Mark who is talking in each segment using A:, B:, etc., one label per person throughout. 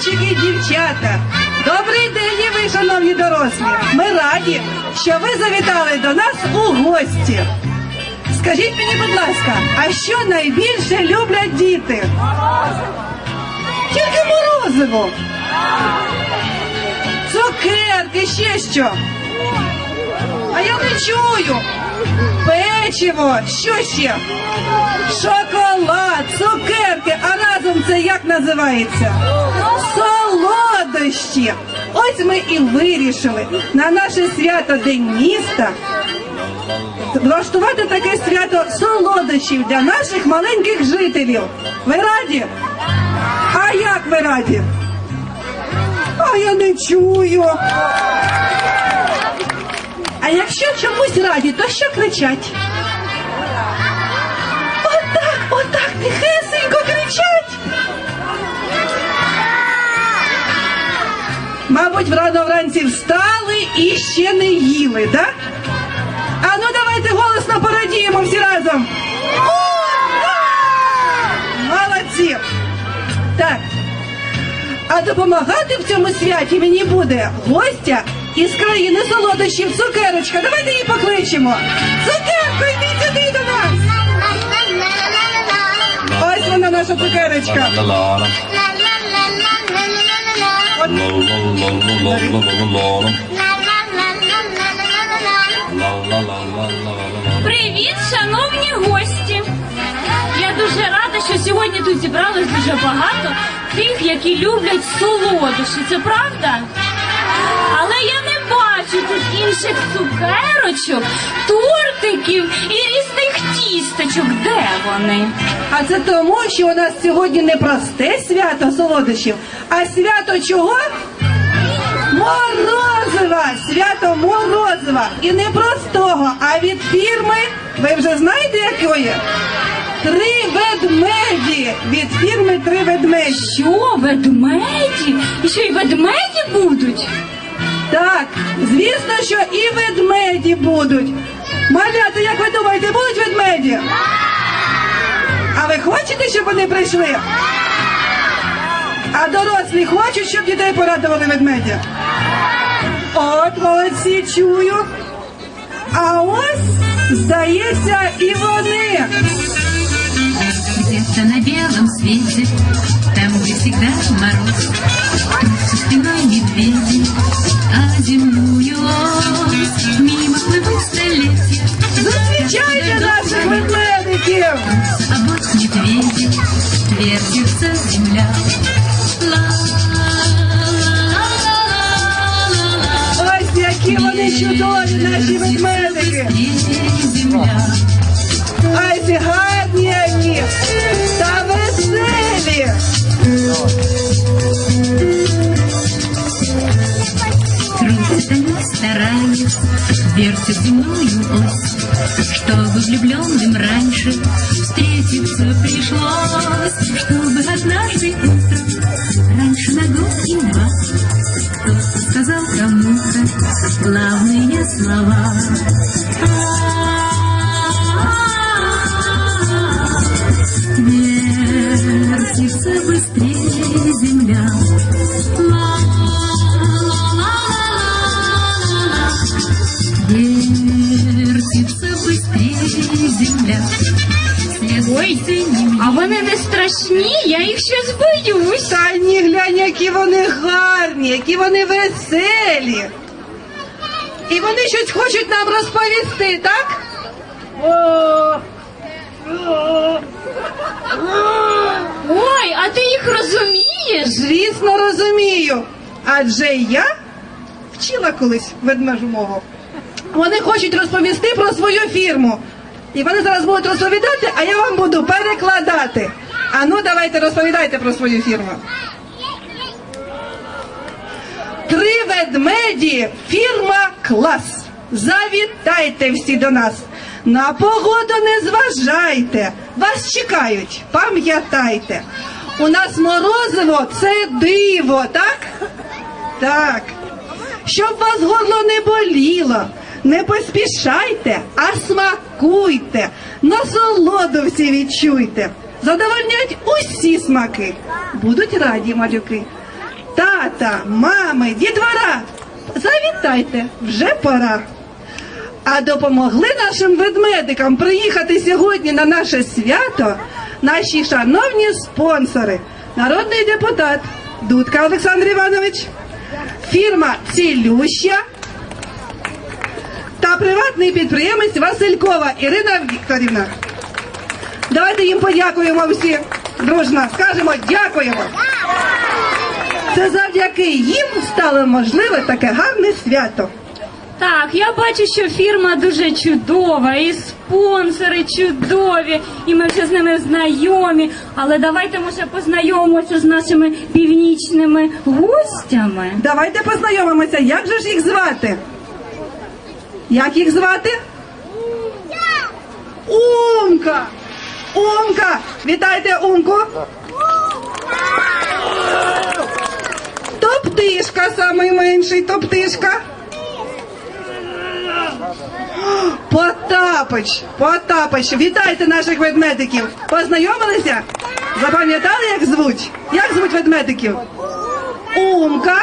A: хлопчики і дівчата. Добрий день, і ви, шановні дорослі. Ми раді, що ви завітали до нас у гості. Скажіть мені, будь ласка, а що найбільше люблять діти? Тільки морозиво. Цукерки, ще що? А я не чую. Печиво, що ще? Шоколад, цукерки, а разом це як називається? Солодощі. Ось ми і вирішили на наше свято День міста влаштувати таке свято солодощів для наших маленьких жителів. Ви раді? А як ви раді? А я не чую. А якщо чомусь раді, то що кричать? Мабуть, рано вранці встали і ще не їли, да? А ну давайте голосно порадіємо всі разом. Ура! Молодці! Так. А допомагати в цьому святі мені буде гостя із країни солодощів цукерочка. Давайте її покличемо. Цукерко, йди сюди до нас. Ось вона наша цукерочка.
B: Привіт, шановні гості! Я дуже рада, що сьогодні тут зібралось дуже багато тих, які люблять солодощі. Це правда? Але я не бачу тут інших цукерочок, тортиків і різних тістечок. Де вони?
A: А це тому, що у нас сьогодні не просте свято солодощів, а свято чого? Морозива! Свято Морозива! І не простого, а від фірми, ви вже знаєте якої? Три ведмеді! Від фірми Три ведмеді.
B: Що, ведмеді? І що і ведмеді будуть?
A: Так, звісно, що і ведмеді будуть. Малята, як ви думаєте, будуть ведмеді? А ви хочете, щоб вони прийшли? А дорослі хочуть, щоб дітей порадували ведмедя. От молодці, чую. А ось, здається, і вони.
C: Где-то на білому світі, там, де завжди мороз,
A: Ай, гарні які та веселі.
C: Крутят они, стараясь, вертят земную ось, Чтобы влюбленным раньше встретиться пришлось, Чтобы однажды утром, раньше на год и два, Кто-то сказал кому-то главные слова.
A: Які вони гарні, які вони веселі. І вони щось хочуть нам розповісти, так?
B: Ой, а ти їх розумієш?
A: Звісно, розумію. Адже я вчила колись ведмежу мову. Вони хочуть розповісти про свою фірму. І вони зараз будуть розповідати, а я вам буду перекладати. А ну давайте розповідайте про свою фірму. Три ведмеді, фірма клас. Завітайте всі до нас. На погоду не зважайте. Вас чекають, пам'ятайте. У нас морозиво це диво, так? Так. Щоб вас горло не боліло, не поспішайте, а смакуйте, насолоду всі відчуйте. Задовольнять усі смаки. Будуть раді малюки. Тата, мами, дітвора, завітайте, вже пора. А допомогли нашим ведмедикам приїхати сьогодні на наше свято наші шановні спонсори, народний депутат Дудка Олександр Іванович, фірма Цілюща та приватний підприємець Василькова Ірина Вікторівна. Давайте їм подякуємо всі дружно. Скажемо дякуємо. Це завдяки їм стало можливе таке гарне свято.
B: Так, я бачу, що фірма дуже чудова, і спонсори чудові, і ми вже з ними знайомі. Але давайте може познайомимося з нашими північними гостями.
A: Давайте познайомимося, як же ж їх звати? Як їх звати? Умка! Умка! Вітайте Умку! Топтишка, самий менший топтишка. Потапич, Потапич, вітайте наших ведмедиків. Познайомилися? Запам'ятали, як звуть? Як звуть ведмедиків? Умка,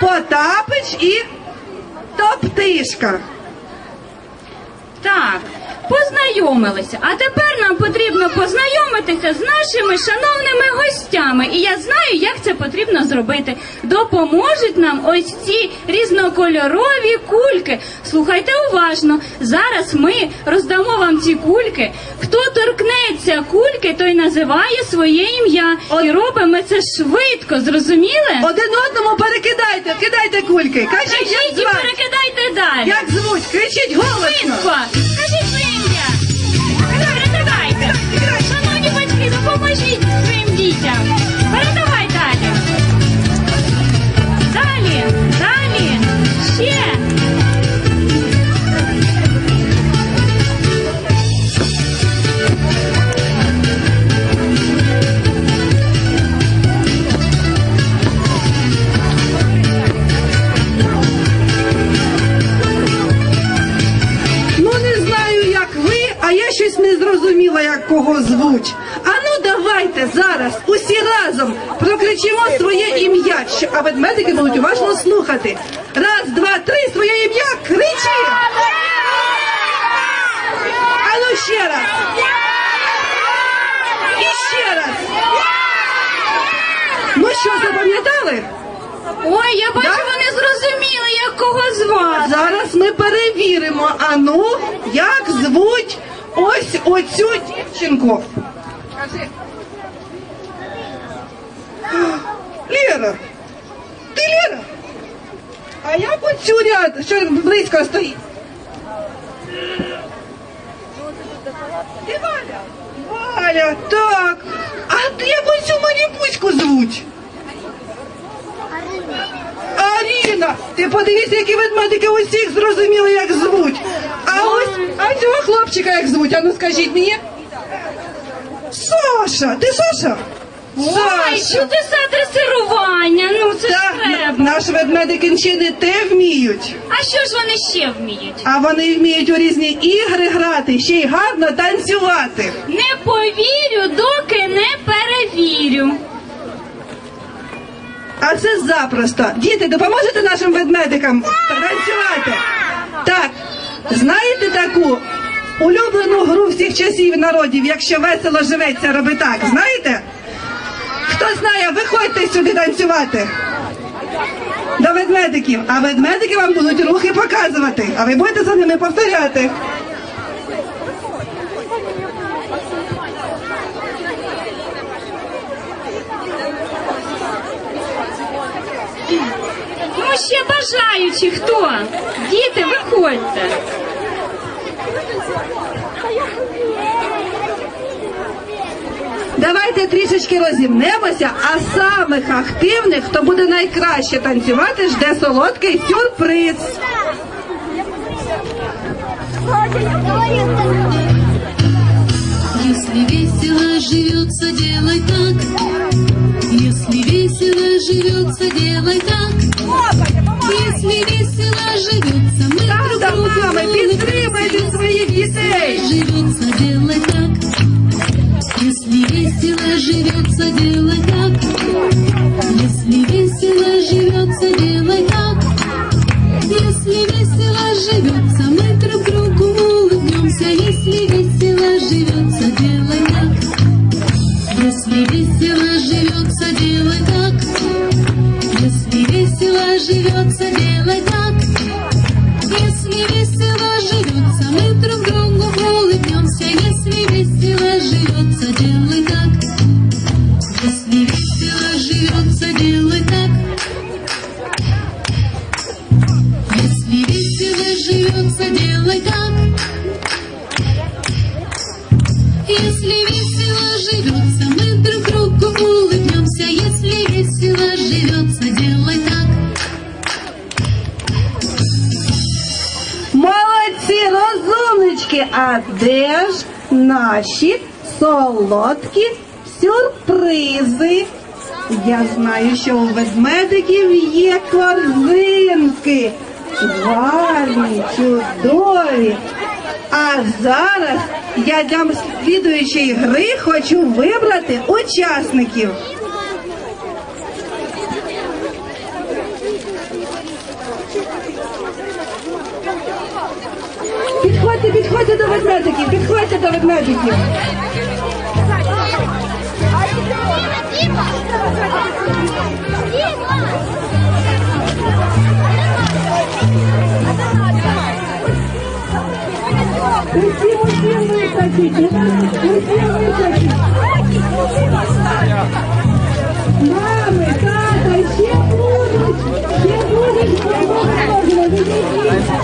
A: Потапич і Топтишка.
B: Так, познайомилися. А тепер нам потрібно познайомитися з нашими шановними гостями. І я знаю, як це потрібно зробити. Допоможуть нам ось ці різнокольорові кульки. Слухайте уважно. Зараз ми роздамо вам ці кульки. Хто торкнеться кульки, той називає своє ім'я. І робимо це швидко, зрозуміли?
A: Один одному перекидайте, кидайте кульки. Кажіть, як
B: Кажіть і
A: звати?
B: перекидайте далі.
A: Як звуть? Кричіть голосно.
B: Швидко! Скажіть своє допоможіть своїм дітям! Передавай далі! Далі! Далі! Ще!
A: Ну щось не зрозуміла, як кого звуть. А ну давайте зараз усі разом прокричимо своє ім'я, а ведмедики будуть уважно слухати. Раз, два, три, своє ім'я, кричи! А ну ще раз! І ще раз! Ну що, запам'ятали?
B: Ой, я бачу,
A: Да?
B: вони зрозуміли, як кого звати.
A: Зараз ми перевіримо, а ну, як звуть ось оцю дівчинку. Лера, ти Лера? А як оцю ряд, що близько стоїть? Ти Валя? Валя, так. А ти як оцю маніпуську звуть? Аріна, ти подивися, які ведмедики усіх зрозуміли, як звуть. А ось, а цього хлопчика як звуть? А ну скажіть мені. Саша, ти Саша?
B: Ой, чудеса дресирування, ну це ж
A: Так,
B: треба.
A: ще не те вміють.
B: А що ж вони ще вміють?
A: А вони вміють у різні ігри грати, ще й гарно танцювати.
B: Не повірю, доки не перевірю.
A: А це запросто. Діти, допоможете нашим ведмедикам танцювати? Так, знаєте таку улюблену гру всіх часів і народів, якщо весело живеться, роби так. Знаєте? Виходьте сюди танцювати. До ведмедиків. А ведмедики вам будуть рухи показувати, а ви будете за ними повторяти.
B: Ну, ще бажаючі хто? Діти, виходьте.
A: Давайте трішечки розімнемося, а самих активних, хто буде найкраще танцювати, жде солодкий сюрприз.
C: Если весело живется, делай так. Если весело живется, делай так. Если весело живется, мы друг
A: Тата,
C: другу живется, делай так.
A: Молодці, розумнички! А де ж наші солодкі сюрпризи? Я знаю, що у ведмедиків є корзинки. Гарні, чудові. А зараз я для слідуючої гри хочу вибрати учасників. Підходьте, підходьте до ведмедиків, підходьте до ведмедиків. Усі, усі висадіть, усі висадіть. Мами, тата, ще будуть, ще будуть, ще можна, відійдіть.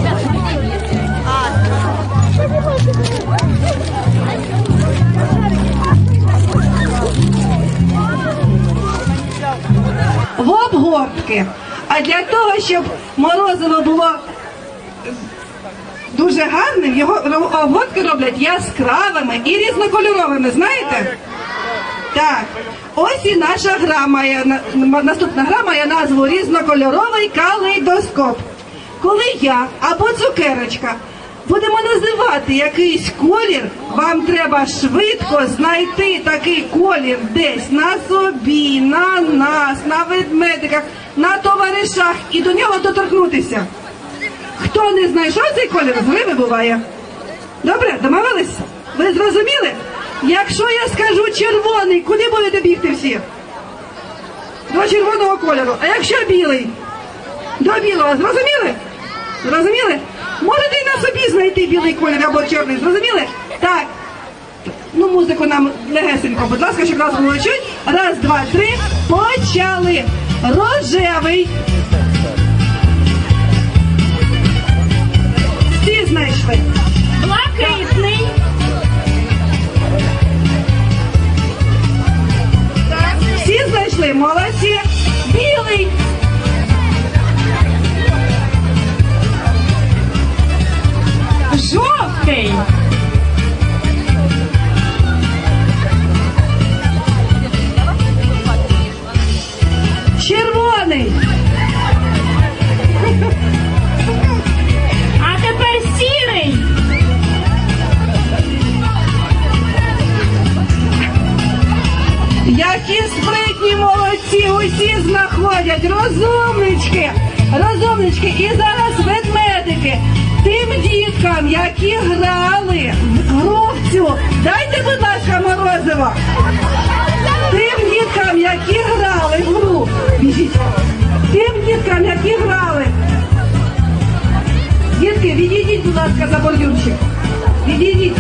A: В обгортки. А для того, щоб морозиво було дуже гарним, його обгортки роблять яскравими і різнокольоровими, знаєте? Так. Ось і наша гра має наступна гра має назву різнокольоровий калейдоскоп. Коли я або цукерочка будемо називати якийсь колір, вам треба швидко знайти такий колір десь на собі, на нас, на ведмедиках, на товаришах і до нього доторкнутися. Хто не знайшов цей колір, зливи буває. Добре, домовились? Ви зрозуміли? Якщо я скажу червоний, куди будете бігти всі? До червоного кольору. А якщо білий? До білого. Зрозуміли? Зрозуміли? Можете і на знайти білий колір або чорний. Зрозуміли? Так. Ну, музику нам легесенько, будь ласка, щоб нас було чуть. Раз, два, три. Почали. Рожевий. Всі знайшли.
B: Блакитний,
A: Всі знайшли, молодці. Білий.
B: Жовтий,
A: Червоний.
B: а тепер сірий,
A: Які спритні молодці, усі знаходять. Розумнички. Розумнички. І зараз ведмедики. Тим діткам, які грали в грубцю. дайте, будь ласка, морозиво. Тим діткам, які грали в гру. Біжіть. Тим діткам, які грали. Дітки, відійдіть, будь ласка, за бордюрчик. Відійдіть.